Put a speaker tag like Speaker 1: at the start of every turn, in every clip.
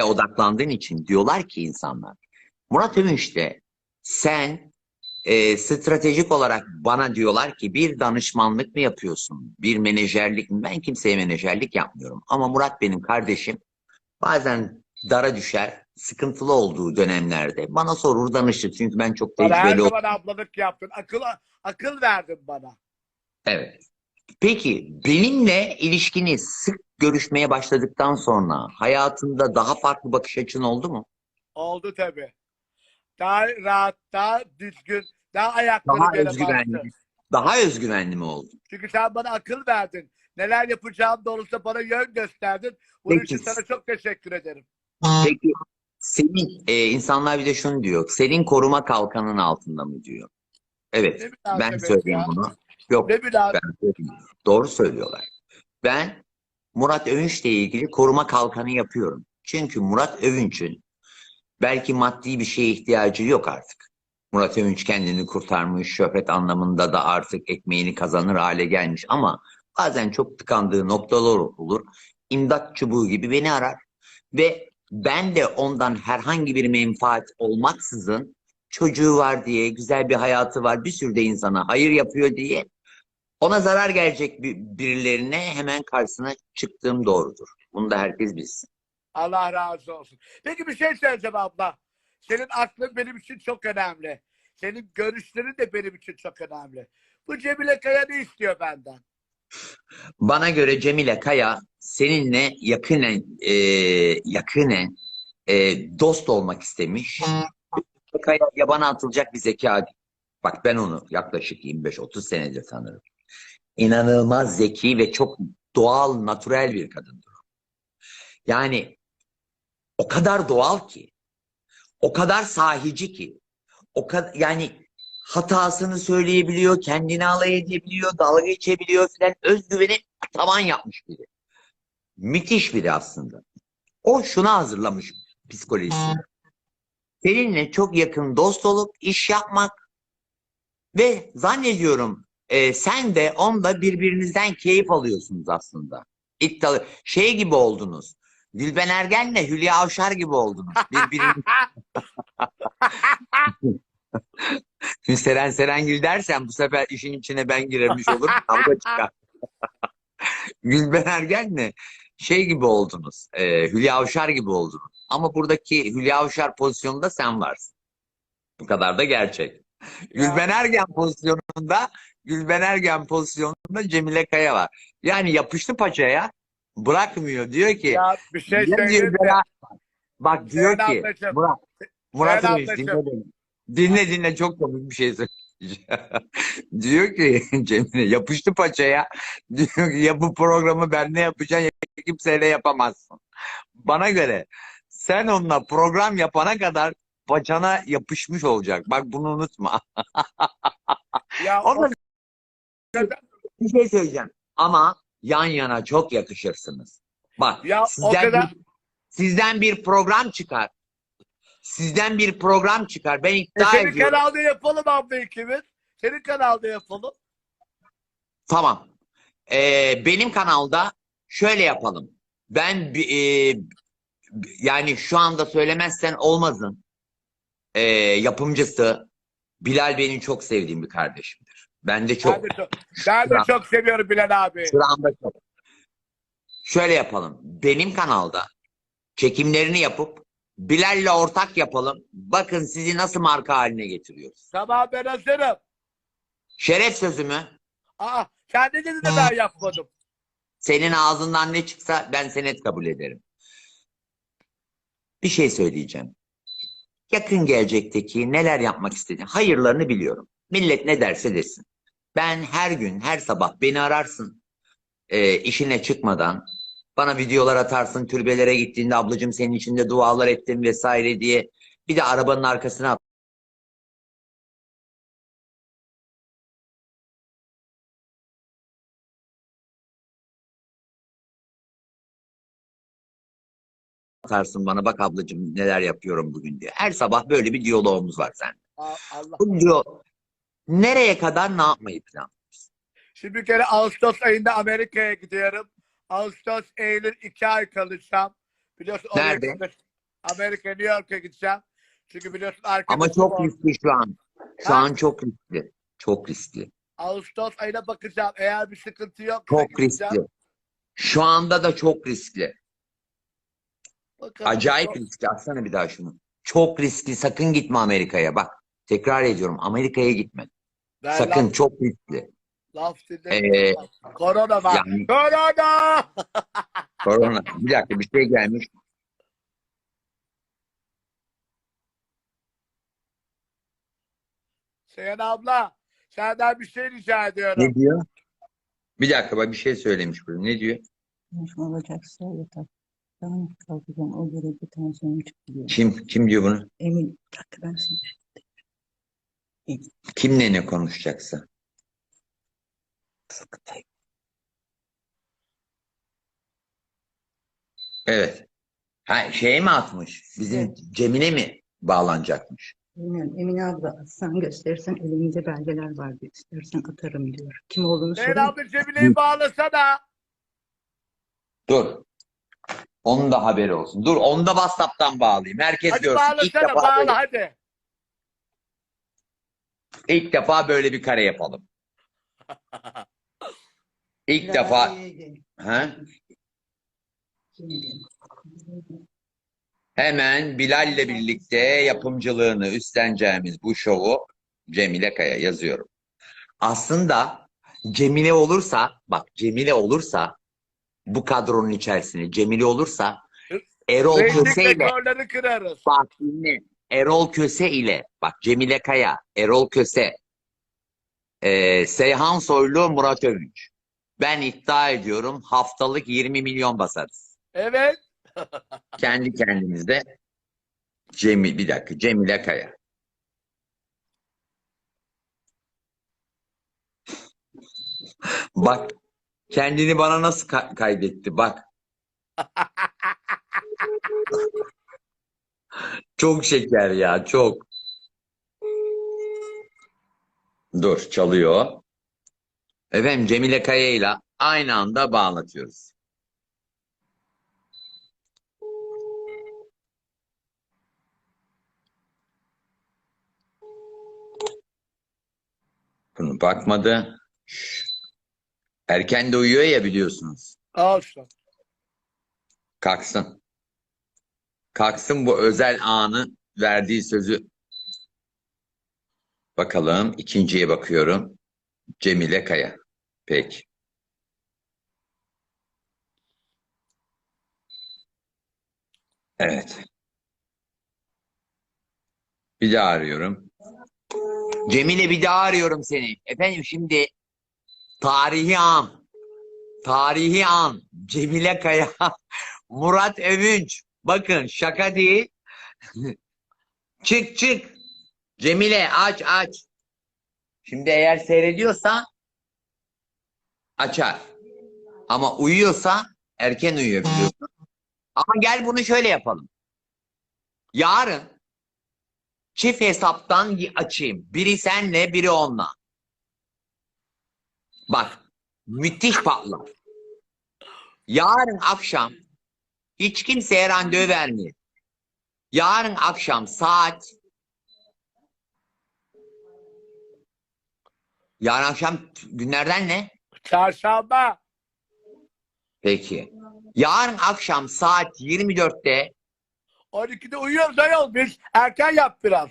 Speaker 1: odaklandığın için diyorlar ki insanlar Murat Övünç'te sen e, stratejik olarak bana diyorlar ki bir danışmanlık mı yapıyorsun? Bir menajerlik mi? Ben kimseye menajerlik yapmıyorum. Ama Murat benim kardeşim. Bazen dara düşer, sıkıntılı olduğu dönemlerde bana sorur danışır. Çünkü ben çok
Speaker 2: Bana her
Speaker 1: tecrübeli
Speaker 2: zaman ablalık yaptın. Akıl, akıl verdin bana.
Speaker 1: Evet. Peki benimle ilişkini sık görüşmeye başladıktan sonra hayatında daha farklı bakış açın oldu mu?
Speaker 2: Oldu tabii. Daha rahat, daha düzgün, daha ayakları
Speaker 1: Daha
Speaker 2: yere
Speaker 1: özgüvenli.
Speaker 2: bastı.
Speaker 1: Daha özgüvenli mi oldu?
Speaker 2: Çünkü sen bana akıl verdin. Neler yapacağım doğrultusunda bana yön gösterdin. Bunun
Speaker 1: Peki.
Speaker 2: için sana çok teşekkür ederim.
Speaker 1: Peki senin e, insanlar bir de şunu diyor. Senin koruma kalkanın altında mı diyor. Evet. Ben söyleyeyim
Speaker 2: ya.
Speaker 1: bunu. Yok.
Speaker 2: Ne.
Speaker 1: Ben söyleyeyim. Doğru söylüyorlar. Ben Murat Övünç'le ilgili koruma kalkanı yapıyorum. Çünkü Murat Övünç'ün belki maddi bir şeye ihtiyacı yok artık. Murat Övünç kendini kurtarmış, şöhret anlamında da artık ekmeğini kazanır hale gelmiş ama bazen çok tıkandığı noktalar olur. İmdat çubuğu gibi beni arar ve ben de ondan herhangi bir menfaat olmaksızın çocuğu var diye, güzel bir hayatı var, bir sürü de insana hayır yapıyor diye ona zarar gelecek bir- birilerine hemen karşısına çıktığım doğrudur. Bunu da herkes bilsin.
Speaker 2: Allah razı olsun. Peki bir şey söyleyeceğim abla. Senin aklın benim için çok önemli. Senin görüşlerin de benim için çok önemli. Bu Cemile Kaya ne istiyor benden?
Speaker 1: Bana göre Cemile Kaya seninle yakinen e, yakinen e, dost olmak istemiş. Kaya yabana atılacak bir zeka. Bak ben onu yaklaşık 25-30 senedir tanırım. İnanılmaz zeki ve çok doğal, natürel bir kadındır. Yani o kadar doğal ki, o kadar sahici ki, o kadar yani hatasını söyleyebiliyor, kendini alay edebiliyor, dalga geçebiliyor filan özgüveni tavan yapmış biri. Müthiş biri aslında. O şuna hazırlamış psikolojisini. Seninle çok yakın dost olup iş yapmak ve zannediyorum e, sen de onda birbirinizden keyif alıyorsunuz aslında. Dal- şey gibi oldunuz. Gülben Ergen'le Hülya Avşar gibi oldunuz. Birbiriniz Şimdi Seren Serengil dersen bu sefer işin içine ben girermiş olurum. Kavga çıkar. Gülben Ergen'le şey gibi oldunuz. E, Hülya Avşar gibi oldunuz. Ama buradaki Hülya Avşar pozisyonunda sen varsın. Bu kadar da gerçek. Gülben Ergen pozisyonunda Gülben Ergen pozisyonunda Cemile Kaya var. Yani yapıştı paçaya bırakmıyor. Diyor ki
Speaker 2: Ya bir şey
Speaker 1: diyor,
Speaker 2: söyleyeyim mi?
Speaker 1: beraber- bak diyor
Speaker 2: Sayın
Speaker 1: ki
Speaker 2: ablacığım,
Speaker 1: Murat Murat
Speaker 2: Sayın
Speaker 1: Övünç, dinle beni. Dinle dinle çok komik bir şey söyleyeceğim. diyor ki Cemile yapıştı paçaya. Diyor ki ya bu programı ben ne yapacağım ya kimseyle yapamazsın. Bana göre sen onunla program yapana kadar paçana yapışmış olacak. Bak bunu unutma.
Speaker 2: Ya
Speaker 1: O da bir şey söyleyeceğim. Ama yan yana çok yakışırsınız. Bak
Speaker 2: Ya
Speaker 1: sizden,
Speaker 2: kadar-
Speaker 1: bir, sizden bir program çıkar. Sizden bir program çıkar. Ben
Speaker 2: E
Speaker 1: iddia
Speaker 2: senin
Speaker 1: ediyorum.
Speaker 2: kanalda yapalım abla ikimiz. Senin kanalda yapalım.
Speaker 1: Tamam. Ee, benim kanalda şöyle yapalım. Ben e, yani şu anda söylemezsen olmazın ee, yapımcısı Bilal benim çok sevdiğim bir kardeşimdir. Ben de çok
Speaker 2: Ben de çok, ben de
Speaker 1: Şuran.
Speaker 2: çok seviyorum Bilal abi.
Speaker 1: Şu anda çok. Şöyle yapalım. Benim kanalda çekimlerini yapıp Bilal'le ortak yapalım. Bakın sizi nasıl marka haline getiriyoruz.
Speaker 2: Tamam ben hazırım.
Speaker 1: Şeref sözümü
Speaker 2: Aa kendi dedin de ben yapmadım.
Speaker 1: senin ağzından ne çıksa ben senet kabul ederim. Bir şey söyleyeceğim. Yakın gelecekteki neler yapmak istediğini, hayırlarını biliyorum. Millet ne derse desin. Ben her gün, her sabah beni ararsın. e, işine çıkmadan. Bana videolar atarsın, türbelere gittiğinde ablacığım senin için de dualar ettim vesaire diye. Bir de arabanın arkasına atarsın bana bak ablacığım neler yapıyorum bugün diye. Her sabah böyle bir diyalogumuz var sen.
Speaker 2: Allah.
Speaker 1: Bu diyor nereye kadar ne yapmayı plan?
Speaker 2: Şimdi bir kere Ağustos ayında Amerika'ya gidiyorum. Ağustos, Eylül iki ay kalacağım. Biliyorsun
Speaker 1: Nerede?
Speaker 2: Amerika, New York'a gideceğim. Çünkü biliyorsun arkadaşım
Speaker 1: Ama çok riskli şu an. Şu
Speaker 2: Ha?
Speaker 1: an çok riskli. Çok riskli.
Speaker 2: Ağustos ayına bakacağım. Eğer bir sıkıntı yok.
Speaker 1: Çok riskli. Şu anda da çok riskli. Acayip riskli. Atsana bir daha şunu. Çok riskli. Sakın gitme Amerika'ya. Bak. Tekrar ediyorum. Amerika'ya gitme.
Speaker 2: Ben
Speaker 1: Sakın
Speaker 2: laf,
Speaker 1: çok riskli.
Speaker 2: laf.
Speaker 1: Ee,
Speaker 2: Korona var.
Speaker 1: yani-
Speaker 2: Korona!
Speaker 1: Korona. Bir dakika bir şey gelmiş.
Speaker 2: Seyhan abla, senden bir şey rica ediyorum.
Speaker 1: Ne diyor? Bir dakika bak bir şey söylemiş burada. Ne diyor?
Speaker 3: Konuşma olacaksa Tamam kalkacağım. O derece tansiyonum çıktı diyor.
Speaker 1: Kim kim diyor bunu?
Speaker 3: Emin. Bir dakika ben sana
Speaker 1: Kimle ne konuşacaksa? Evet. Ha, şeye mi atmış? Bizim Cemile mi bağlanacakmış?
Speaker 3: Bilmiyorum. Emine abla sen gösterirsen elimizde belgeler var diyor. İstersen atarım diyor. Kim olduğunu
Speaker 2: Seyhan
Speaker 3: sorayım.
Speaker 2: abla Cemile'yi bağlasana.
Speaker 1: Dur. Onun da haberi olsun. Dur onu da WhatsApp'tan bağlayayım. Herkes
Speaker 2: Hadi
Speaker 1: görsün. İlk
Speaker 2: bağlasana,
Speaker 1: defa,
Speaker 2: bağla
Speaker 1: böyle,
Speaker 2: hadi.
Speaker 1: ilk defa böyle bir kare yapalım. İlk defa ha? Hemen Bilal'le birlikte yapımcılığını üstleneceğimiz bu şovu Cemile Kaya yazıyorum. Aslında Cemile olursa, bak Cemile olursa bu kadronun içerisinde Cemile olursa Erol
Speaker 2: Reyting
Speaker 1: Köse ile
Speaker 2: rekorları kırarız.
Speaker 1: bak dinle. Erol Köse ile bak Cemile Kaya, Erol Köse, e, Seyhan Soylu, Murat Övünç. Ben iddia ediyorum haftalık 20 milyon basarız.
Speaker 2: Evet.
Speaker 1: Kendi kendimizde Cemil bir dakika Cemile Kaya. Bak kendini bana nasıl ka- kaydetti bak. Çok şeker ya çok. Dur çalıyor. Efendim Cemile Kaya ile aynı anda bağlatıyoruz. Bunu bakmadı. Şşş. Erken de uyuyor ya biliyorsunuz.
Speaker 2: Olsun.
Speaker 1: Kalksın. Kalksın bu özel anı verdiği sözü. Bakalım ikinciye bakıyorum. Cemile Kaya. Peki. Evet. Bir daha arıyorum. Cemile bir daha arıyorum seni. Efendim şimdi tarihi an. Tarihi an. Cemile Kaya. Murat Övünç. Bakın şaka değil. çık çık. Cemile aç aç. Şimdi eğer seyrediyorsa açar. Ama uyuyorsa erken uyuyor biliyorsun. Ama gel bunu şöyle yapalım. Yarın çift hesaptan açayım. Biri senle, biri onunla. Bak, müthiş patlar. Yarın akşam hiç kimseye randevu vermeyin. Yarın akşam saat Yarın akşam günlerden ne?
Speaker 2: Çarşamba.
Speaker 1: Peki. Yarın akşam saat 24'te
Speaker 2: 12'de uyuyoruz ayol biz. Erken yap biraz.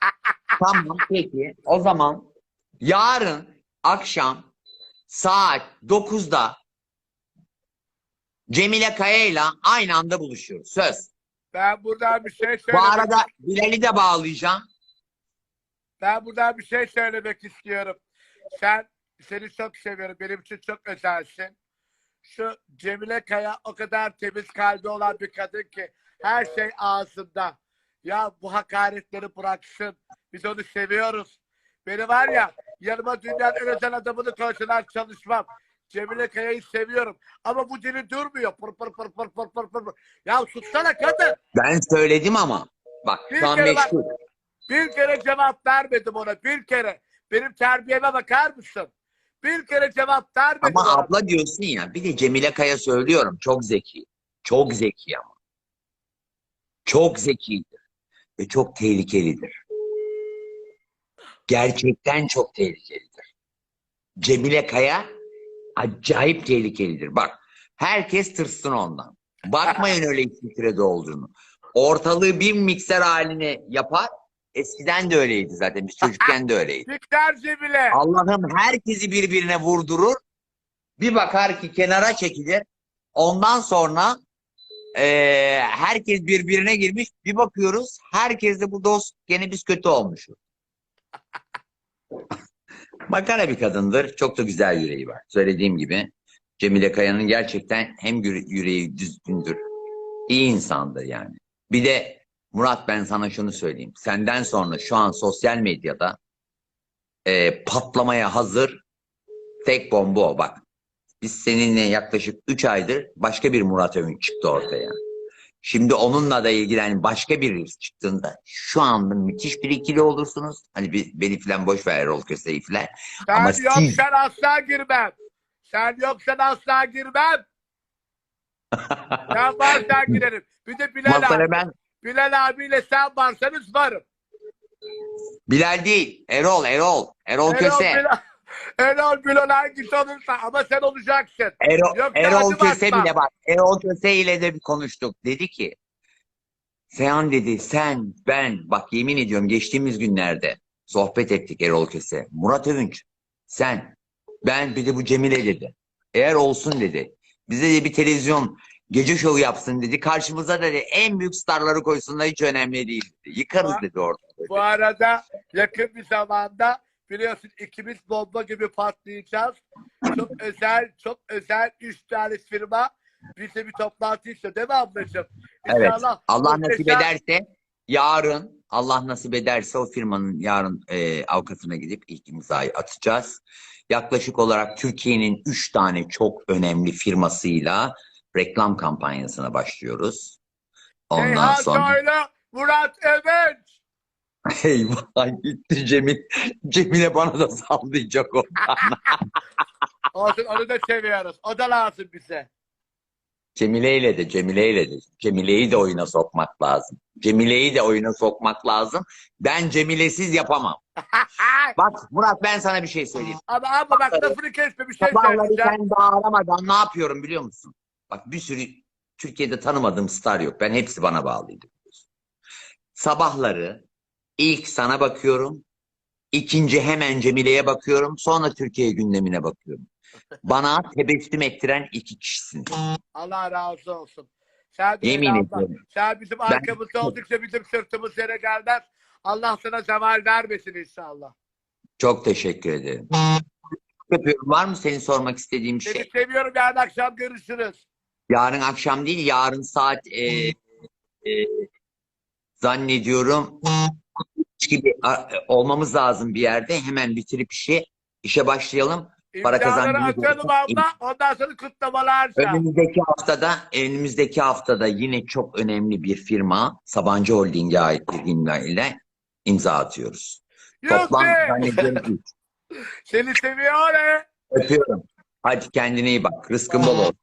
Speaker 1: Tamam peki. O zaman yarın akşam saat 9'da Cemile Kaya'yla aynı anda buluşuyoruz. Söz.
Speaker 2: Ben buradan bir şey
Speaker 1: Bu
Speaker 2: söylemek,
Speaker 1: arada Bilal'i de bağlayacağım.
Speaker 2: ben buradan bir şey söylemek istiyorum. Sen seni çok seviyorum. Benim için çok özelsin. Şu Cemile Kaya o kadar temiz kalbi olan bir kadın ki her şey ağzında. Ya bu hakaretleri bıraksın. Biz onu seviyoruz. Beni var ya yanıma dünyanın en özel adamını koysalar çalışmam. Cemile Kaya'yı seviyorum. Ama bu dili durmuyor. Pır pır pır pır pır pır pır. Ya sussana kadın.
Speaker 1: Ben söyledim ama. Bak
Speaker 2: Bir
Speaker 1: şu an
Speaker 2: bak-
Speaker 1: meşgul.
Speaker 2: Bir kere cevap vermedim ona. Bir kere. Benim terbiyeme bakar mısın? Bir kere cevap vermedim
Speaker 1: Ama
Speaker 2: ona.
Speaker 1: abla diyorsun ya. Bir de Cemile Kaya söylüyorum. Çok zeki. Çok zeki ama. Çok zekidir ve çok tehlikelidir. Gerçekten çok tehlikelidir. Cemile Kaya acayip tehlikelidir. Bak herkes tırsın ondan. Bakmayın öyle titrede olduğunu. Ortalığı bir mikser haline yapar. Eskiden de öyleydi zaten. Biz çocukken de öyleydi.
Speaker 2: Miktar Cemile.
Speaker 1: Allah'ım herkesi birbirine vurdurur. Bir bakar ki kenara çekilir. Ondan sonra eee, herkes birbirine girmiş. Bir bakıyoruz herkes de bu dost gene biz kötü olmuşuz. Makara bir kadındır. Çok da güzel yüreği var. Söylediğim gibi Cemile Kaya'nın gerçekten hem yüre- yüreği düzgündür. iyi insandır yani. Bir de Murat ben sana şunu söyleyeyim. Senden sonra şu an sosyal medyada e, patlamaya hazır tek bomba o bak. Biz seninle yaklaşık 3 aydır başka bir Murat Övünç çıktı ortaya. Şimdi onunla da ilgilen başka biri çıktığında şu anda müthiş bir ikili olursunuz. Hani bir, beni falan boş ver Erol Köse'yi falan.
Speaker 2: Sen
Speaker 1: Ama
Speaker 2: yok
Speaker 1: siz-
Speaker 2: asla girmem. Sen yoksan asla girmem. Sen varsan girerim. Bir de Bilal
Speaker 1: Masaya
Speaker 2: abi.
Speaker 1: ben
Speaker 2: Bilal abiyle sen varsanız varım.
Speaker 1: Bilal değil Erol Erol Erol
Speaker 2: Erol
Speaker 1: Köse.
Speaker 2: Bilal, Erol Bilal hangisi olursa ama sen olacaksın.
Speaker 1: Erol,
Speaker 2: Yok,
Speaker 1: Erol Köse bile bak. Erol Köse ile de bir konuştuk. Dedi ki Seyhan dedi sen ben bak yemin ediyorum geçtiğimiz günlerde sohbet ettik Erol Köse. Murat Övünç sen ben bir de bu Cemile dedi. Eğer olsun dedi. Bize de bir televizyon gece şovu yapsın dedi. Karşımıza dedi en büyük starları koysunlar hiç önemli değil dedi. Yıkarız dedi orada.
Speaker 2: Bu arada yakın bir zamanda biliyorsun ikimiz bomba gibi patlayacağız. Çok özel, çok özel üç tane firma bize bir toplantı istiyor değil mi ablacığım?
Speaker 1: Evet.
Speaker 2: İnşallah
Speaker 1: Allah nasip
Speaker 2: muhteşem-
Speaker 1: ederse yarın Allah nasip ederse o firmanın yarın e, avukatına gidip ilk imzayı atacağız. Yaklaşık olarak Türkiye'nin üç tane çok önemli firmasıyla reklam kampanyasına başlıyoruz. Ondan
Speaker 2: Seyhan
Speaker 1: sonra
Speaker 2: Soylu, Murat Övünç.
Speaker 1: eyvah gitti Cemil. Cemile bana da sallayacak o.
Speaker 2: Olsun onu da seviyoruz. O da lazım bize.
Speaker 1: Cemile ile de Cemile ile de Cemile'yi de oyuna sokmak lazım. Cemile'yi de oyuna sokmak lazım. Ben Cemile'siz yapamam. Bak Murat ben sana bir şey söyleyeyim.
Speaker 2: ama ama bak lafını kesme bir şey
Speaker 1: Sabahları
Speaker 2: söyleyeceğim.
Speaker 1: sen bağıramadan ne yapıyorum biliyor musun? Bak bir sürü Türkiye'de tanımadığım star yok. Ben hepsi bana bağlıydı. Sabahları ilk sana bakıyorum. ikinci hemen Cemile'ye bakıyorum. Sonra Türkiye gündemine bakıyorum. Bana tebessüm ettiren iki kişisin.
Speaker 2: Allah razı olsun. Sen
Speaker 1: Yemin ediyorum.
Speaker 2: Sen bizim arkamızda oldukça bizim sırtımız yere gelmez. Allah sana zeval vermesin inşallah.
Speaker 1: Çok teşekkür ederim. Yapıyorum. Var mı senin sormak istediğin bir
Speaker 2: Seni
Speaker 1: şey?
Speaker 2: seviyorum yarın akşam görüşürüz.
Speaker 1: Yarın akşam değil, yarın saat e, e, zannediyorum gibi olmamız lazım bir yerde. Hemen bitirip işi işe başlayalım. Para olursa-
Speaker 2: abla. Ondan sonra kutlamalar.
Speaker 1: Önümüzdeki haftada, önümüzdeki haftada yine çok önemli bir firma, Sabancı Holding'e ait bir firma ile imza atıyoruz. Toplam
Speaker 2: Yok be.
Speaker 1: zannediyorum.
Speaker 2: Seni seviyorum.
Speaker 1: Öpüyorum. Hadi kendine iyi bak. Rızkın bol olsun.